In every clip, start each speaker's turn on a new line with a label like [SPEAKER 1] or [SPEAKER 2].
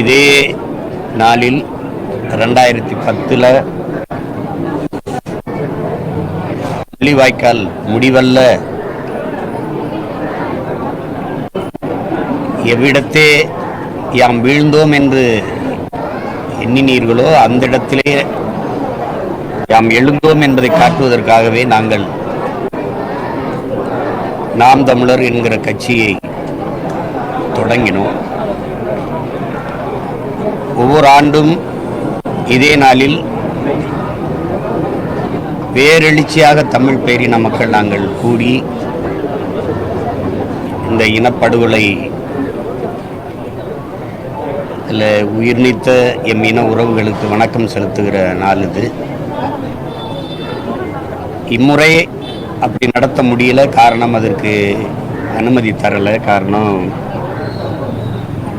[SPEAKER 1] இதே நாளில் ரெண்டாயிரத்தி பத்தில் முள்ளிவாய்க்கால் முடிவல்ல. எவ்விடத்தே யாம் வீழ்ந்தோம் என்று எண்ணினீர்களோ அந்த இடத்திலே யாம் எழுந்தோம் என்பதை காட்டுவதற்காகவே நாங்கள் நாம் தமிழர் என்கிற கட்சியை தொடங்கினோம். ஒவ்வொரு ஆண்டும் இதே நாளில் பேரெழுச்சியாக தமிழ் பேரின மக்கள் நாங்கள் கூடி இந்த இனப்படுகொலை இதில் உயிர் நீத்த எம் இன உறவுகளுக்கு வணக்கம் செலுத்துகிற நாள் இது. இம்முறை அப்படி நடத்த முடியல காரணம் அதற்கு அனுமதி தரலை. காரணம்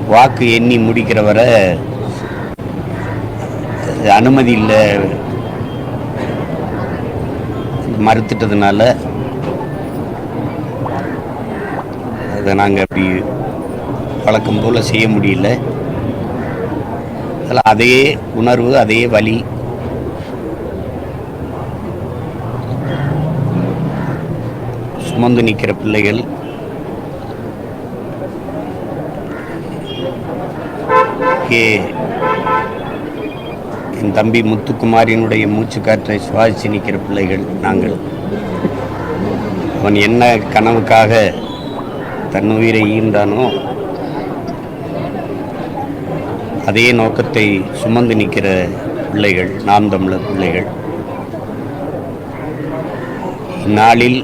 [SPEAKER 1] வாக்கு எண்ணி முடிக்கிற வரை அனுமதி இல்லை. மறுத்துட்டதுனால அதை நாங்கள் அப்படி வழக்கம் போல் செய்ய முடியல. அதில் அதே உணர்வு அதே வலி சுமந்து நிற்கிற பிள்ளைகள். ஏ என் தம்பி முத்துக்குமாரினுடைய மூச்சுக்காற்றை சுவாசித்து நிற்கிற பிள்ளைகள் நாங்கள். அவன் என்ன கனவுக்காக தன் உயிரை ஈந்தானோ அதே நோக்கத்தை சுமந்து நிற்கிற பிள்ளைகள் நாம் தமிழர் பிள்ளைகள். இந்நாளில்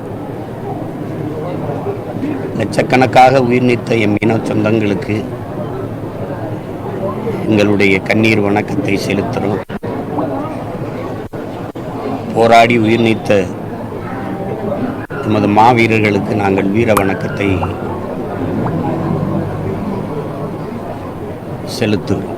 [SPEAKER 1] லட்சக்கணக்காக உயிர் நீத்த எம் மீனவ சொந்தங்களுக்கு எங்களுடைய கண்ணீர் வணக்கத்தை செலுத்துகிறோம். போராடி உயிர் நீத்த எமது மாவீரர்களுக்கு நாங்கள் வீர வணக்கத்தை செலுத்துகிறோம்.